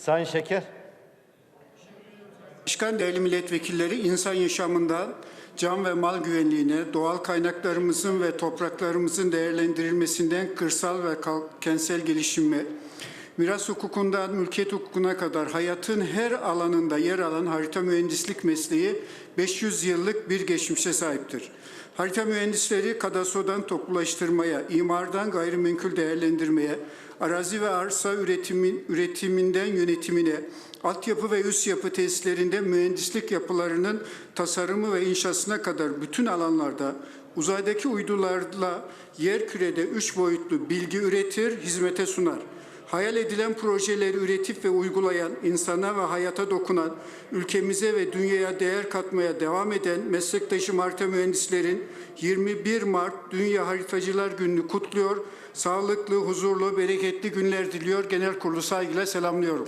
Sayın Şeker. Başkan değerli milletvekilleri insan yaşamından can ve mal güvenliğine, doğal kaynaklarımızın ve topraklarımızın değerlendirilmesinden kırsal ve kentsel gelişime, miras hukukundan mülkiyet hukukuna kadar hayatın her alanında yer alan harita mühendislik mesleği 500 yıllık bir geçmişe sahiptir. Harita mühendisleri kadastrodan toplulaştırmaya, imardan gayrimenkul değerlendirmeye, arazi ve arsa üretimin, üretiminden yönetimine, altyapı ve üst yapı tesislerinde mühendislik yapılarının tasarımı ve inşasına kadar bütün alanlarda uzaydaki uydularla yer kürede üç boyutlu bilgi üretir, hizmete sunar. Hayal edilen projeleri üretip ve uygulayan, insana ve hayata dokunan, ülkemize ve dünyaya değer katmaya devam eden meslektaşım harita mühendislerin 21 Mart Dünya Haritacılar Günü'nü kutluyor. Sağlıklı, huzurlu, bereketli günler diliyor. Genel kurulu saygıyla selamlıyorum.